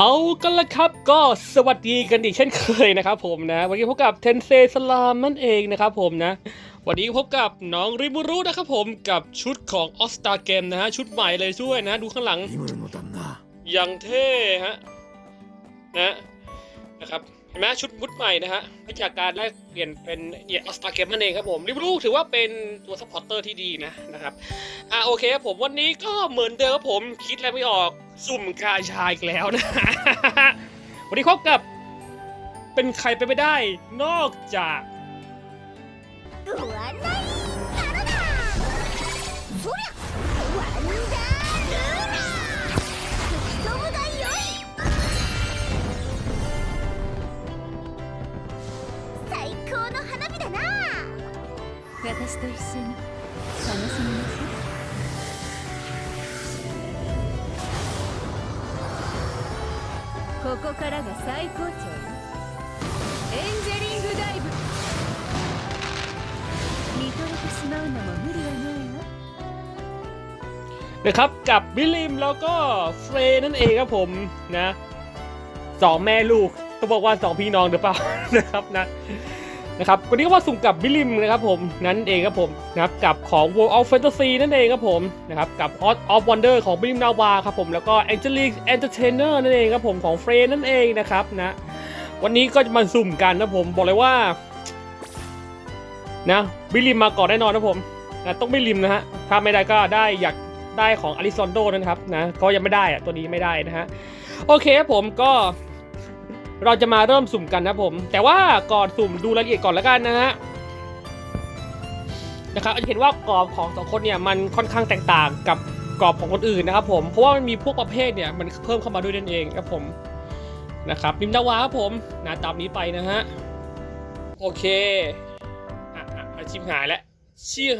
เอากันละครับก็สวัสดีกันดีเช่นเคยนะครับผมนะ วันนี้พบกับเทนเซสลามนั่นเองนะครับผมนะ วันนี้พบกับน้องริบูรุนะครับผมกับชุดของออสตาเกมนะฮะชุดใหม่เลยช่วยนะ ดูข้างหลังอย่างเท่ฮะนะนะครับ ห็นไหมชุดมุดใหม่นะฮะจากการแลกเปลี่ยนเป็นเอออสตาเกมนั่นเองครับผมริบรูถือว่าเป็นตัวซัพพอร์เตอร์ที่ดีนะนะครับอ่าโอเคครับผมวันนี้ก็เหมือนเดิมครับผมคิดอะไรไม่ออกสุ่มกาชายอีกแล้วนะวันนี้พบกับเป็นใครไปไม่ได้ นอกจากตัวไนคาร์ดาซเรีย 私と一緒に楽しみましょうここからが最高潮よエンジェリングダイブ見とれてしまうのも無理はないわ นะครับกับบิลลิมแล้วก็เฟรย์นั่นเองครับผมนะสองแม่ลูกต้องบอกว่าสองพี่น้องหรือเปล่า นะครับนะ นะครับวันนี้ก็มาสุ่มกับบิลลิมนะครับผมนั่นเองครับผมนะครับกับของ World of Fantasy นั่นเองครับผมนะครับกับ Hot of Wonder ของบิลลิมนาวาครับผมแล้วก็ Angelic Entertainer นั่นเองครับผมของเฟรย์นั่นเองนะครับนะวันนี้ก็จะมาสุ่มกันนะผมบอกเลยว่านะบิลลิมมาก่อนแน่นอนนะผมนะต้องบิลลิมนะฮะถ้าไม่ได้ก็ได้อยากได้ของอลิซอนโดนะครับนะก็ยังไม่ได้อะตัวนี้ไม่ได้นะฮะโอเคครับผมก็ เราจะมาเริ่มสุ่มกันนะผม แต่ว่าก่อนสุ่มดูรายละเอียดก่อนแล้วกันนะฮะนะครับจะเห็นว่ากรอบของสองคนเนี่ยมันค่อนข้างแตกต่างกับกรอบของคนอื่นนะครับผมเพราะว่ามันมีพวกประเภทเนี่ยมันเพิ่มเข้ามาด้วยนั่นเองครับผมนะครับนิมนาวาครับผมนะตามนี้ไปนะฮะโอเคอะอะชิมหายแล้วชื่อ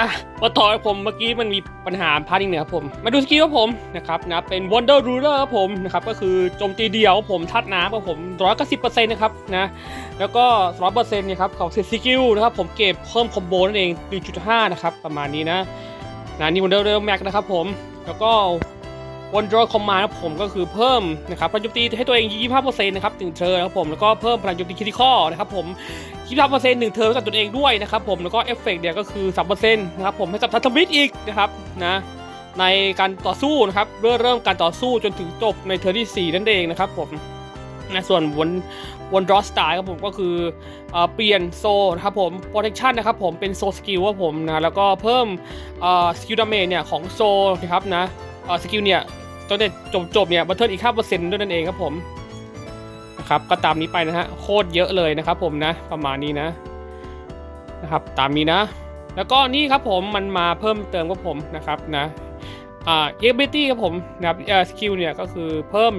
อะมาต่อยผมเมื่อกี้มันมีปัญหาพาร์ทนึงนะครับผม มาดูสกิลของผมนะครับนะเป็น Wonder Ruler ครับผมนะครับก็คือโจมตีเดียวผมทัดน้ำครับผมร้อยก็สิบเปอร์เซ็นต์นะครับนะแล้วก็ร้อยเปอร์เซ็นต์เนี่ยครับของเซตสกิลนะครับผมเก็บเพิ่มคอมโบนั่นเองดีจุดห้านะครับประมาณนี้นะนะนี่ Wonder Ruler Max นะครับผมแล้วก็ One Draw Command ครับผมก็คือเพิ่มนะครับพลังโจมตีให้ตัวเอง 25%นะครับถึงเธอนะครับผมแล้วก็เพิ่มพลังโจมตีคิติคอนะครับผม 25%หนึ่งเทอมกับตัวเองด้วยนะครับผมแล้วก็เอฟเฟกต์เนี่ยก็คือ 3%นะครับผมให้กับทัตมิตอีกนะครับนะในการต่อสู้นะครับเริ่มเริ่มการต่อสู้จนถึงจบในเทอร์ที่ 4 นั่นเองนะครับผมนะส่วนวนวนดรอสไตล์ครับผมก็คือเอ่อเปลี่ยนโซนะครับผม protection นะครับผมเป็นโซสกิลครับผมนะแล้วก็เพิ่มสกิลดาเมจเนี่ยของโซนะครับนะเอ่อสกิลเนี่ย ตอนเด็จบจบเนี่ยบัตเทิลอีก5%ด้วยนั่นเองครับผมนะครับก็ตามนี้ไปนะฮะโคตรเยอะเลยนะครับผมนะประมาณนี้นะนะครับตามนี้นะ แล้วก็นี่ครับผมมันมาเพิ่มเติมกับผมนะครับนะอ่าเอเบตี้ครับผมนะครับเอ่อสกิลเนี่ยก็คือเพิ่ม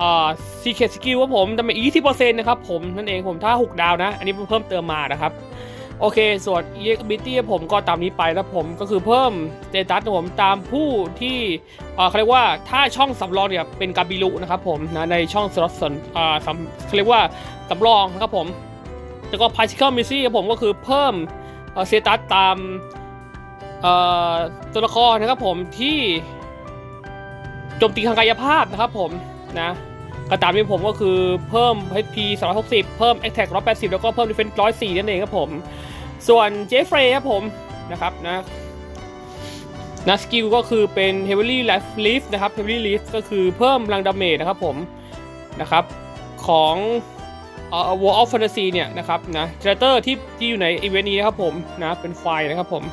อ่าซีเคสกิลครับผมจะเป็นอีกที่เปอร์เซ็นต์นะครับผมนั่นเองผมถ้า6ดาวนะ อันนี้เพิ่มเติมมานะครับ โอเค ส่วน e x a b i l i t y ผมก็ตามนี้ไปแล้วผมก็คือเพิ่ม status ของผมตามผู้ที่เขาเรียกว่าถ้าช่องสำรองเนี่ยเป็นกาบิลุนะครับผมนะในช่องสล็อตสนอ่าสำเขาเรียกว่าสำรองนะครับผมแล้วก็ particle m i s s y ครับผมก็คือเพิ่มสเอ่อ status ตามตัวละครนะครับผมที่โจมตีทางกายภาพนะครับผมนะก็ตามที่ผมก็คือเพิ่ม HP 260 เพิ่ม Attack 180 แล้วก็เพิ่ม Defense 104 นั่นเองครับผม ส่วนเจฟเฟรย์ครับผมนะครับนะนะสกิลก็คือเป็น heavily life lift นะครับ heavily lift ก็คือเพิ่มพลังดาเมจนะครับผมนะครับของเอ่อ War of Fantasy เนี่ยนะครับนะเทรเตอร์ที่ที่อยู่ในอีเวนต์นี้นะครับผมนะเป็นไฟนะครับผม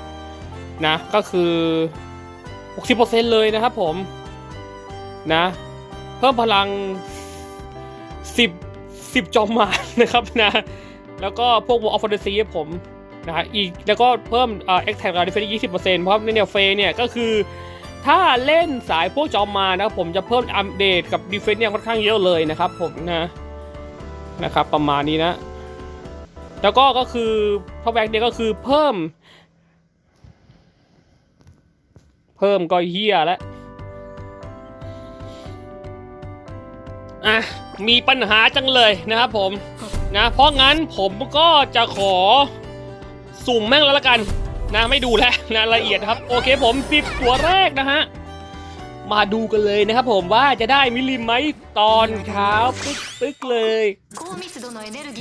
นะก็คือ 60%เลยนะครับผมนะเพิ่มพลัง 10 10 จอมมารนะครับนะแล้วก็พวก War of Fantasy ผม นะฮะอีกแล้วก็เพิ่มเอ่อ X Tag ดิเฟนต์ยี่สิบเปอร์เซ็นต์เพราะเนี่ยเฟเนี่ยก็คือ ถ้าเล่นสายพวกจอมมานะผมจะเพิ่มอัปเดตกับดีเฟนต์เนี่ยค่อนข้างเยอะเลยนะครับผมนะนะครับประมาณนี้นะ แล้วก็ก็คือพอแบ็กเนี่ยก็คือเพิ่ม เพิ่มก็เฮียแล้วอะมีปัญหาจังเลยนะครับผมนะเพราะงั้นผมก็จะขอ สุ่มแม่งแล้วละกันนะไม่ดูแลนะละเอียดครับ โอเคผมสิบตัวแรกนะฮะ มาดูกันเลยนะครับผมว่าจะได้มิลิมไหมตอนเช้าปึ๊กปึ๊กเลย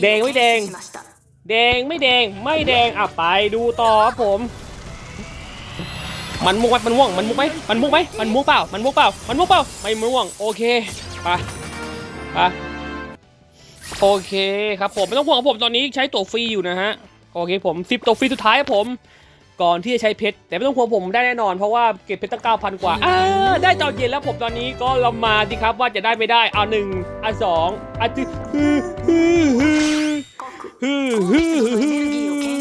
แดงไม่แดง แดงไม่แดงไม่แดงอะไปดูต่อครับผม มันมุกไหมมันม่วงมันมุกไหมมันมุกไหมมันมุกเปล่า มันมุกเปล่า มันมุกเปล่าไม่ม่วง โอเคไปไปโอเคครับผมไม่ต้องห่วงครัผมตอนนี้ใช้ตัวฟรีอยู่นะฮะ โอเคผมสิบตัวฟรีสุดท้ายผมก่อนที่จะใช้เพชรแต่ไม่ต้องห่วงผมได้แน่นอนเพราะว่าเก็บเพชรตั้งเก้าพันกว่าอ่าได้ตอนเย็นแล้วผมตอนนี้ก็เรามาสิครับว่าจะได้ไม่ได้เอาหนึ่งเอาสองอ่ฮือฮือฮือ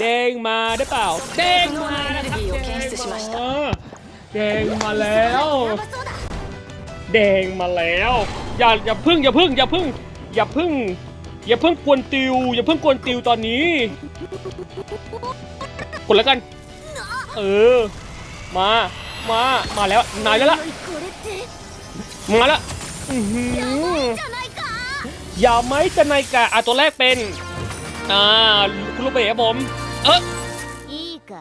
แดงมาได้เปล่าแดงมาแดงมาแล้วแดงมาแล้วอย่าอย่าพึ่งอย่าพึ่งอย่าพึ่งอย่าพึ่ง อย่าพึ่งกวนติว อย่าพึ่งกวนติวตอนนี้กดแล้วกัน เออ มา มา มาแล้วนายแล้วล่ะ おいこれって มาแล้วอื้อหือ じゃないか อย่าไหมจะนายกะอ่ะตัวแรกเป็น อ่าคุณลูกเบ๋ครับผม เออ いいか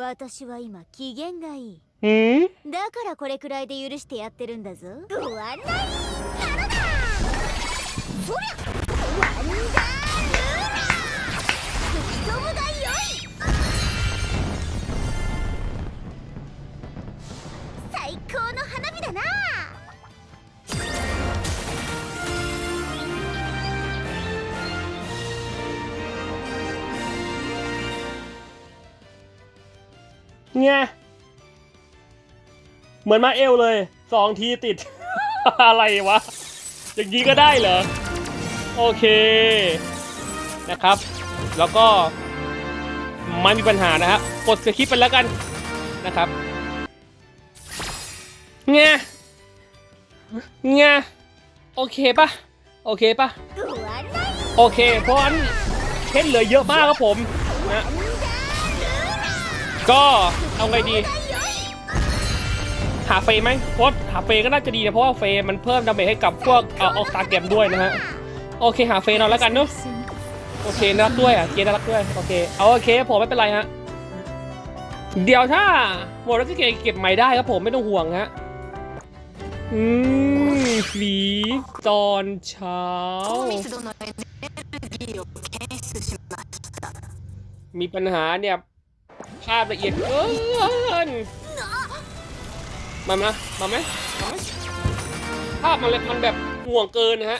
私は今機嫌がいい หืม だからこれくらいで許してやってるんだぞご案内なのだそりゃ ไงเหมือนมาเอลเลยสองทีติด อะไรวะ อย่างนี้ก็ได้เหรอ โอเคนะครับ แล้วก็ไม่มีปัญหานะครับกดสคริปไปแล้วกันนะครับเงี้ยเงี้ยโอเคปะโอเคปะโอเคเพราะอันเทนเหลือเยอะมากครับผมนะก็เอาไงดี หาเฟยไหมเพราหาเฟยก็น่าจะดีนะเพราะว่าเฟยมันเพิ่มดาเมจให้กับพวกเอ่อออกตาเกมด้วยนะฮะ โอเคหาเฟนเอาแล้วกันเนาะโอเคน่ารักด้วยอะเกน่ารักด้วยโอเคเอาโอเคผมไม่เป็นไรฮะเดี๋ยวถ้าหมดแล้วก็เก็บใหม่ได้ครับผมไม่ต้องห่วงฮะอืมฝีตอนเช้า มีปัญหาเนี่ย ภาพละเอียดเกินมามามาไหมมาไหมภาพมันมันแบบห่วงเกินนะฮะ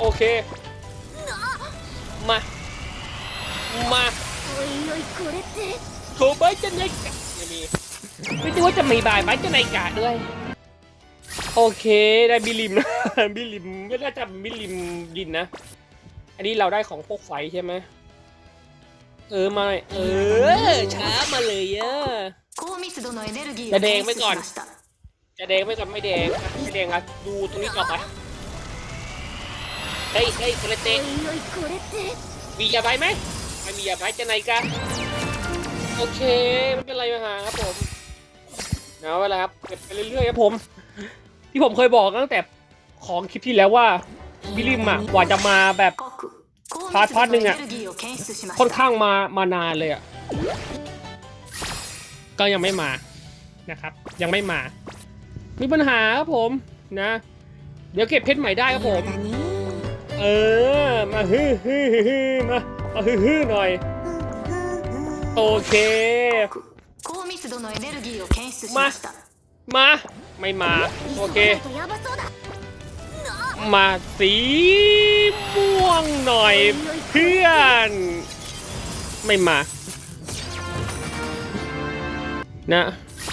โอเค มา มาโอยๆคบายจะในกะจะมีไม่รู้ว่าจะมีบายบายจะในกะด้วย โอเคได้บิลิมนะบิลิมก็น่าจะบิลิมดินนะ อันนี้เราได้ของพวกไฟใช่ไหมเออมาเออช้ามาเลยเยอะจะแดงไปก่อน จะแดงไปก่อนไม่แดงไม่แดงอะดูตรงนี้ต่อไป เฮ้ยเฮ้ยสเลเตมียาใบไหมไม่มียาใบจะไหนกันโอเคมันเป็นไรมาหาครับผมเอาละครับเก็บไปเรื่อยๆครับผม ที่ผมเคยบอกตั้งแต่ของคลิปที่แล้วว่าบิลิมอะกว่าจะมาแบบพาร์ทพาร์ทหนึ่งอะค่อนข้างมามานานเลยอะก็ยังไม่มานะครับ ยังไม่มา มีปัญหาครับผมนะ เดี๋ยวเก็บเพชรใหม่ได้ครับผม เออ มาฮือฮือฮือมาเอาฮือฮือหน่อย โอเค มา มา ไม่มา โอเค มาสีม่วงหน่อยเพื่อน ไม่มา นะ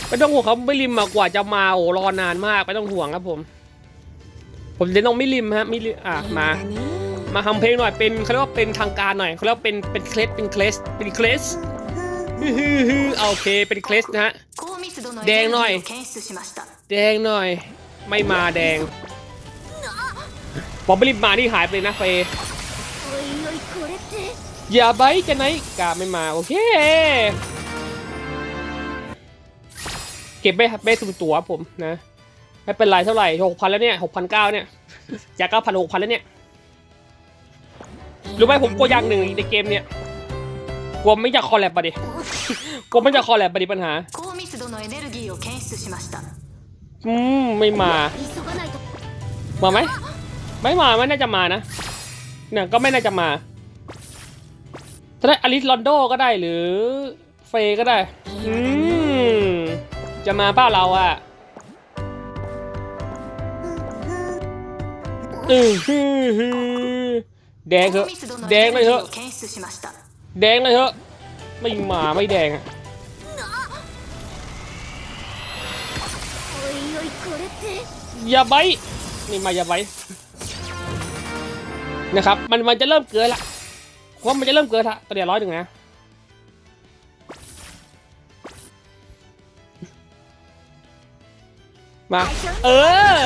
ไม่ต้องห่วงเขาไม่ริมมากว่าจะมาโอ้รอนานมาก ไม่ต้องห่วงครับผม ผมเล่นลงมิลิมฮะมิลิมอะมา มาทำเพลงหน่อยเป็นเขาเรียกว่าเป็นทางการหน่อยเขาเรียกว่าเป็นเป็นเคลสเป็นเคลสเป็นเคลสโอเคเป็นเคลสนะฮะแดงหน่อย แดงหน่อย ไม่มาแดงบอมบริมมาที่หายไปนะเฟยอย่าไปกันไหนกาไม่มาโอเค เก็บไปไปสุ่มตัวผมนะ ไม่เป็นไรเท่าไหร่หกพันแล้วเนี่ยหกพันเก้าเนี่ยอยากเก้าพันหกพันแล้วเนี่ยรู้ไหมผมกลัวอย่างหนึ่งในเกมเนี่ยกลัวไม่จะากคอลแลบปะดิกลัวไม่จะากคอลแลบปะดิปัญหาอืมไม่มา มาไหมไม่มาไม่น่าจะมานะเนี่ยก็ไม่น่าจะมาถ้าได้อลิสลอนโดก็ได้หรือเฟยก็ได้ อืมจะมาป้าเราอะ แดงเถอะ แดงเลยเถอะ แดงเลยเถอะ ไม่มาไม่แดงอะอย่าใบนี่มาอย่าใบนะครับ มันมันจะเริ่มเกินละว่ามันจะเริ่มเกินละตอนเดียร้อยถึงนะมา เออ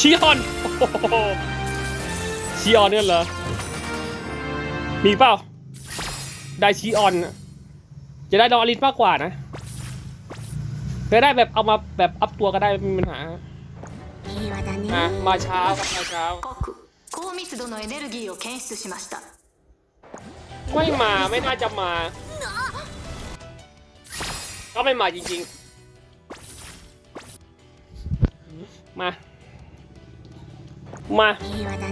ชิออนชิออนเนี่ยเหรอ มีเปล่า ได้ชิออน จะได้ดอลิสมากกว่านะจะได้แบบเอามาแบบอัพตัวก็ได้ไม่มีปัญหาอ่มาเช้ามาเช้าไม่มาไม่น่าจะมา ก็ไม่มาจริงๆ มา มา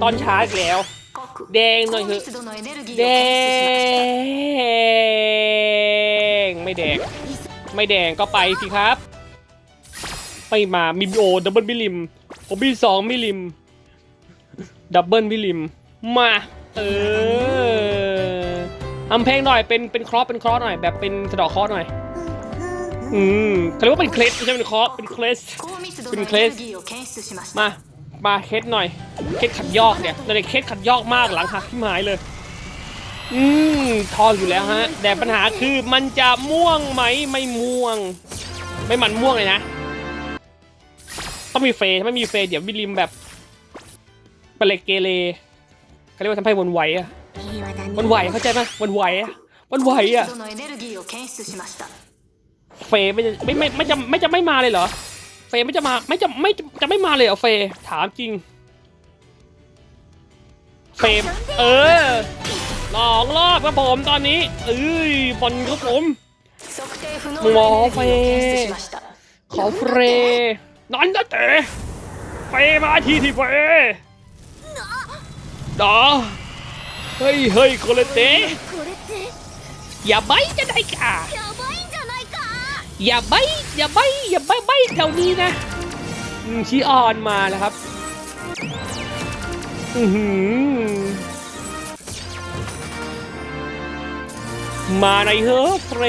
ตอนช้าอีกแล้ว แดงหน่อยเถอะแดง ไม่แดง ไม่แดงก็ไปสิครับ ไปมามิโอดับเบิลมิลิมผมมีสองมิลิมดับเบิลมิลิมมาเอออำเพลงหน่อยเป็นเป็นครอสเป็นครอสหน่อย แบบเป็นสะดอกครอสหน่อยอืมเขาเรียกว่าเป็นเคลสไม่ใช่เป็นครอสเป็นเคลสเป็นเคลสมา มาเคสหน่อย เคสขัดยอกเนี่ยในเคสขัดยอกมากหลังหักที่หายเลย อืมทองอยู่แล้วฮะ แต่ปัญหาคือมันจะม่วงไหมไม่ม่วง ไม่มันม่วงเลยนะ ต้องมีเฟยถ้าไม่มีเฟยเดี๋ยววิริมแบบเปเล็กเกเรเขาเรียกว่าทำให้วนไหวอะวนไหวเข้าใจไหมวนไหวอะวนไหวอะเฟยไม่ไม่ไม่ไม่จะไม่จะไม่มาเลยเหรอ เฟไม่จะมาไม่จะไม่จะไม่มาเลยเหรอเฟถามจริง เฟยเออลองรอบครับผมตอนนี้เอ้ยบอลครับผมหมอเฟขอเฟนอนนะเตะเฟมาทีที่เฟยดอเฮ้ยเฮ้ยโคเลเตะอย่าไปจะได้ก่ะ อย่าใบอย่าใบอย่าใบใบแถวนี้นะอืมชีออนมาแล้วครับ อือหือมาหน่อยเถอะเฟร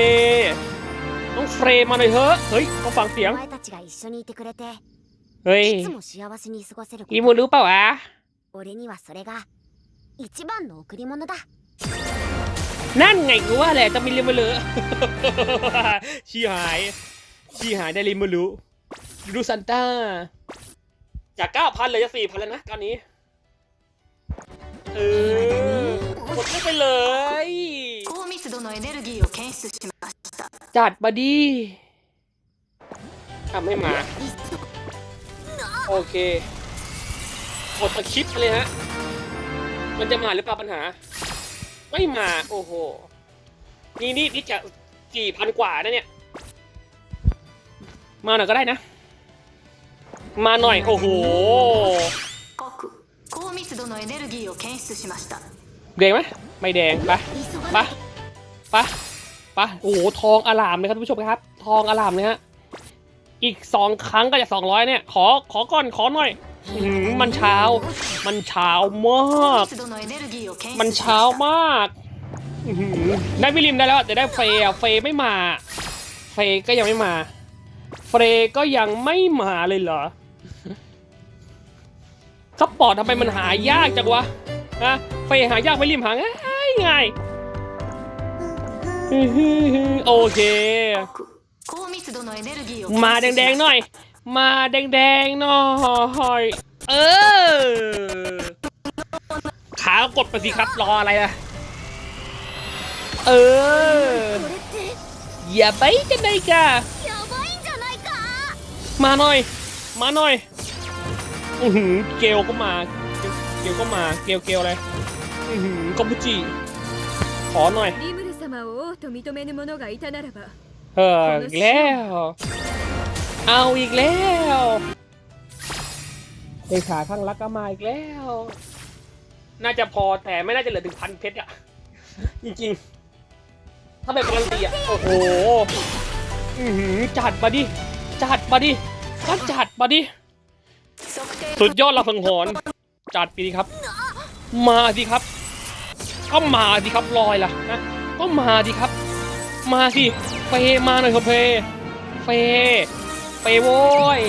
ต้องเฟรมาหน่อยเถอะเฮ้ยต้องฟังเสียง お前たちが一緒にいてくれて เฮ้ย いつも幸せに過ごせるこ อีมู と รู้เปล่าวะ 俺にはそれが一番の贈り物だ นั่นไงกูว่าแหละจะมีริมเบลือชี้หายชี้หายได้ริมเบลูดูซันต้า จากเก้าพันเลยจะสี่พันแล้วนะตอนนี้ เออหมดไปเลยจัดบอดี้ทำให้มา โอเคกดสคริปเลยฮะ มันจะมาหรือเปล่าปัญหา ไม่มาโอ้โห นี่นี่นี่จะกี่พันกว่านะเนี่ย มาหน่อยก็ได้นะ มาหน่อยโอ้โหแดงไหมไม่แดงไปไปไปไปโอ้โหทองอลามเลยครับทุกผู้ชมครับ ทองอลามเลยฮะอีกสองครั้งก็จะสองร้อยเนี่ย ขอขอก่อนขอหน่อย มันเช้า มันเช้ามาก มันเช้ามากได้วิริมได้แล้วแต่ได้เฟย์เฟย์ไม่มา เฟย์ก็ยังไม่มา เฟย์ก็ยังไม่มาเลยเหรอซัพพอร์ตทำไมมันหายากจังวะฮะเฟย์หายากวิริมหาง่ายง่าโอเค มาแดงๆหน่อย มาแดงๆหน่อยเออขากดไปสิครับรออะไรล่ะ เอออย่าไปกันเลยกะมาหน่อย มาหน่อยอือหือเกลก็มา เกลก็มาเกลเกลอะไรอือหือก็บุจิขอหน่อยเออแล้ว เอาอีกแล้วเลขาข้างรักก็มาอีกแล้ว น่าจะพอแต่ไม่น่าจะเหลือถึงพันเพชรอะจริงๆ ถ้าแบบกตีอะโอ้โหอือหือจัดมาดิ จัดมาดิก็จัดมาดิ สุดยอดเราสังหรณ์จัดปีครับ มาสิครับ ก็มาสิครับลอยล่ะนะก็มาสิครับ มาสิเฟมาหน่อยครับเฟเฟ เฟย์โว้ย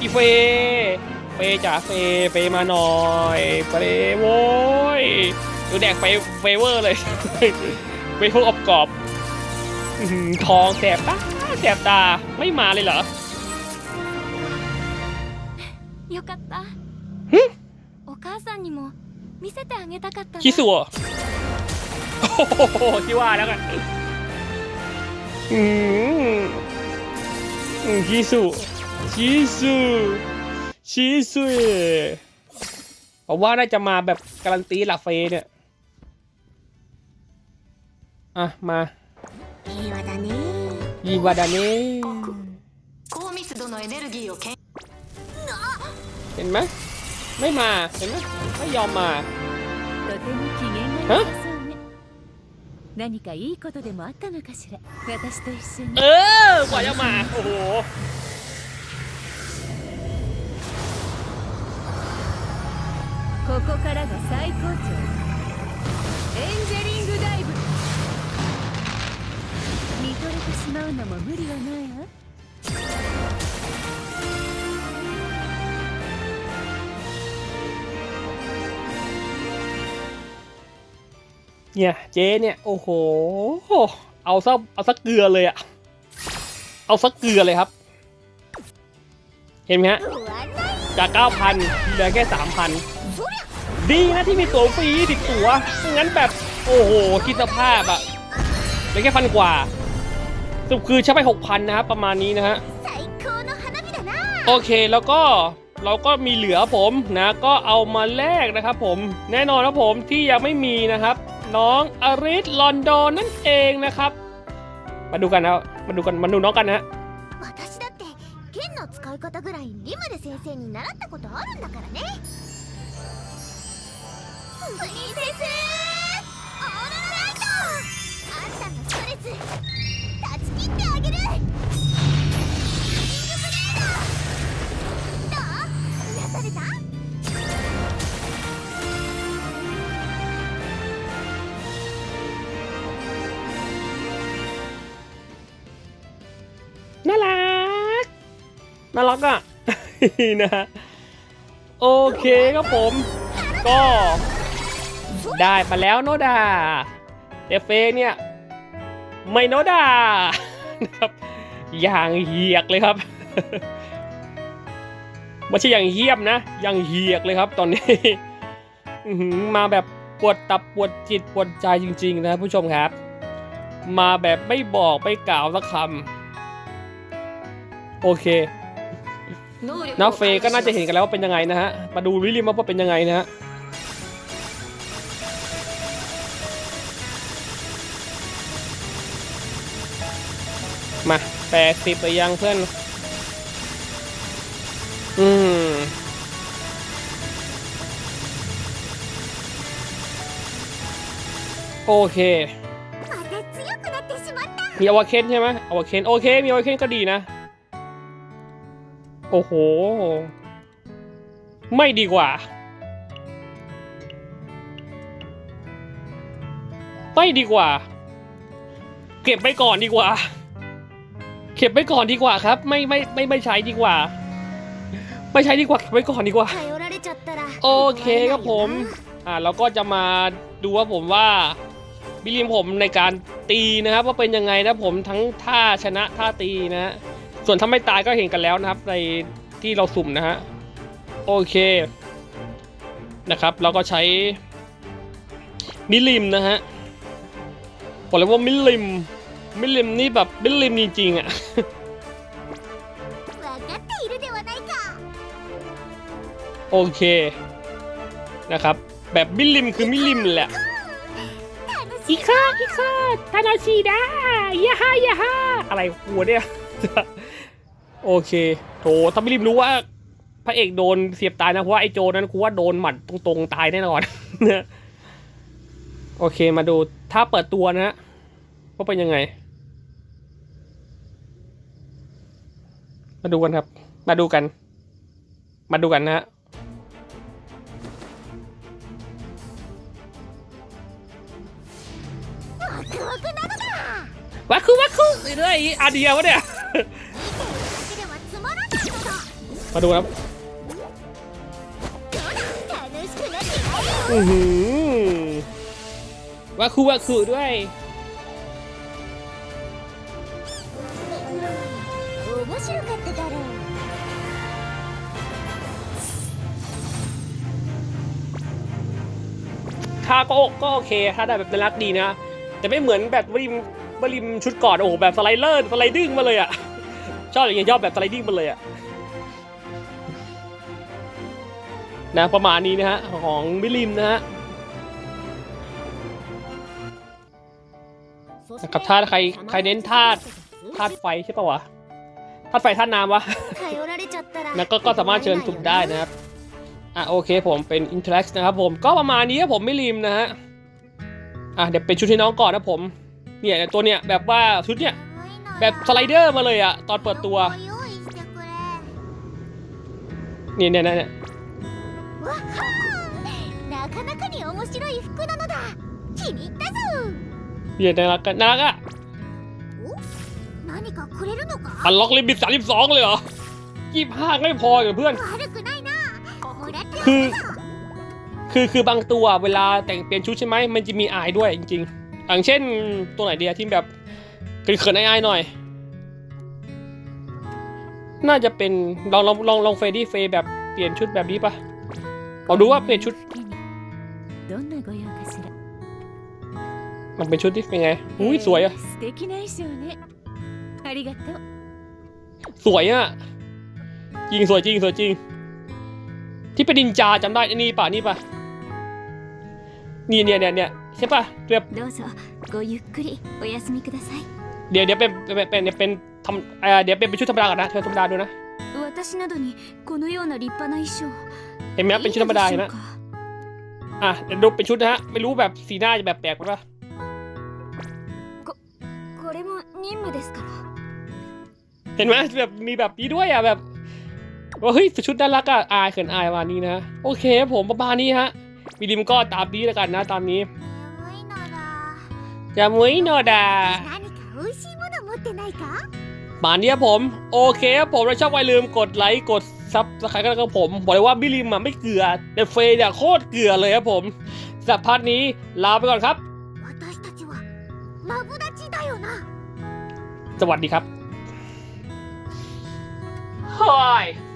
อีเฟย์เฟย์จ๋าเฟย์เฟย์มาหน่อยเฟย์โว้ยดูแดกเฟย์เฟเวอร์เลย เฟย์พวกอบกรอบอื้อหือทองแสบตาแสบตาไม่มาเลยเหรอ よかったお母さんにも見せてあげたかったな คิสุเหรอโอ้โหที่ว่าแล้วกันอืม ชีสุชีสุชีสุผมว่าน่าจะมาแบบการันตีหลักเฟเนี่ย อะ มาอีวาดาน่อีวาดาน่เห็นไหมไม่มา เห็นไหมไม่ยอมมาฮะ 何かいいことでもあったのかしら私と一緒に เออกว่าจะมา โอ้โห ここからが最高潮エンジェリングダイブ見とれてしまうのも無理はないわ เนี่ยเจ๊เนี่ยโอ้โห เอาซักเอาซักเกลือเลยอะเอาซักเกลือเลยครับ เห็นไหมฮะ จาก 9,000เหลือแค่ 3,000 ดีนะที่มีตัวฟรีติดตัวงั้นแบบโอ้โหคิดสภาพอะเหลือแค่พันกว่าสุดคือใช้ไป 6,000 นะครับ ประมาณนี้นะฮะ โอเคแล้วก็เราก็มีเหลือผมนะ ก็เอามาแลกนะครับผมแน่นอนครับผมที่ยังไม่มีนะครับ น้องอริสลอนดอนนั่นเองนะครับ มาดูกันนะมาดูกันมาดูน้องกันนะฮะ 私だって剣の使い方ぐらいリムル先生に習ったことあるんだからねプリンセスオーロラライトあんたのストレス断ち切ってあげる น่ารัก น่ารักอะนะฮะโอเคครับผม ก็ได้มาแล้วโนดาเดฟเฟเนี่ย ไม่โนดานะครับอย่างเหียกเลยครับไม่ใช่อย่างเหียมนะอย่างเหียกเลยครับ ตอนนี้มาแบบปวดตับปวดจิตปวดใจจริง ๆ นะครับผู้ชมครับ มาแบบไม่บอกไม่กล่าวสักคำ โอเคนักเฟก็น่าจะเห็นกันแล้วว่าเป็นยังไงนะฮะ มาดูวิลิมว่าเป็นยังไงนะฮะมาแปดสิบไปยังเพื่อน อืม โอเค มีอวาเคนใช่ไหมอวาเคนโอเค มีอวาเคนก็ดีนะ โอ้โห ไม่ดีกว่า ไม่ดีกว่า เก็บไปก่อนดีกว่า เก็บไปก่อนดีกว่าครับ ไม่ไม่ไม่ไม่ใช้ดีกว่า ไม่ใช้ดีกว่าเก็บไปก่อนดีกว่า โอเคครับผม อ่าเราก็จะมาดูว่าผมว่าบิลิมผมในการตีนะครับ ว่าเป็นยังไงนะผมทั้งท่าชนะท่าตีนะ ส่วนถ้าไม่ตายก็เห็นกันแล้วนะครับ ในที่เราสุ่มนะฮะโอเคนะครับเราก็ใช้มิลิมนะฮะบอกเลยว่ามิลิมมิลิมนี่แบบมิลิมจริงๆอะ่ะโอเคนะครับ แบบมิลิมคือมิลิมแหละอีค่าอีกข้าทานาชีดาย่าฮาย่าฮาอะไรหัวเนี่ย โอเคโถถ้าไม่รีบรู้ว่า พระเอกโดนเสียบตายนะเพราะว่าไอโจนั้นกูว่าโดนหมัดตรงๆตายแน่นอนนะโอเคมาดูถ้าเปิดตัวนะฮะว่าเป็นยังไง มาดูกันครับ มาดูกัน มาดูกันนะฮะวักคือวักคือเรื่อยอาเดียวะเนี่ย มาดูครับอือหือว่าคูว่าคูด้วยท่าก็ก็โอเคถ้าได้แบบน่ารักดีนะ แต่ไม่เหมือนแบบบริมบริมชุดก่อนโอ้โหแบบสไลเดอร์สไลดิ้งมาเลยอะ ชอบอย่างเงี้ยชอบแบบสไลดิ้งมาเลยอะ นะประมาณนี้นะฮะของมิลิมนะฮะนะครับธาตุใครใครเน้นธาตุธาตุไฟใช่ปะวะธาตุไฟธาตุน้ำวะนะก็ก็สามารถเชิญจุดได้นะครับอะโอเคผมเป็นอินเทอร์แนะครับผมก็ประมาณนี้ครับผมมิลิมนะฮะอะเดี๋ยวเป็นชุดที่น้องก่อนนะผมเนี่ยตัวเนี้ยแบบว่าชุดเนี้ยแบบสไลเดอร์มาเลยอะตอนเปิดตัวนี่เนี่ยเนี่ย わっはーなかなかに面白い服なのだ気に入ったぞ เนี่ยน่ารักกันน่ารักอะ 何かくれるのか อันล็อกลิมิตสามสิบสองเลยเหรอยี่ห้าไม่พอเหรอเพื่อน 悪くないなもらって คือ คือคือบางตัวเวลาแต่งเปลี่ยนชุดใช่ไหมมันจะมีอายด้วยจริงๆ อย่างเช่นตัวไหนเดียที่แบบเขินๆอายๆหน่อย น่าจะเป็นลองลองลองลองเฟรดี้เฟย์แบบเปลี่ยนชุดแบบนี้ปะ เราดูว่าเป็นชุด มันเป็นชุดที่เป็นไงอุ้ยสวยอะสวยอะจริงสวยจริงสวยจริง ที่เป็นดินจาจำได้นี่ป่ะนี่ป่ะนี่เนี่ยเนี่ยเนี่ยใช่ป่ะเรียบเดี๋ยวเดี๋ยวเป็นเป็นเป็นเป็นทำเดี๋ยวเป็นเป็นชุดธรรมดาก่อนนะเธอธรรมดาดูนะ เห็นไหมครับเป็นชุดธรรมดาเห็นไหมอ่ะเดี๋ยวดูเป็นชุดนะฮะไม่รู้แบบสีหน้าจะแบบแปลกไหมป่ะ これも任務ですから เห็นไหมแบบมีแบบนี้ด้วยอ่ะแบบว่าเฮ้ยชุดน่ารักอ่ะอายเขินอายวันนี้นะโอเคครับผมประมาณนี้ฮะวิดีมก็ตามนี้แล้วกันนะตอนนี้ 眠いのだ จะมุ้ยโนดา 何か美味しいもの持ってないか มาเนี้ยผม โอเคครับผมถ้าชอบอย่าลืมกดไลค์กด ซับสไครต์กันกับผม บอกเลยว่าบิลิมอะไม่เกลือ แต่เฟย์เนี่ยโคตรเกลือเลยครับผมสับพาร์ทนี้ลาไปก่อนครับ สวัสดีครับ Hi.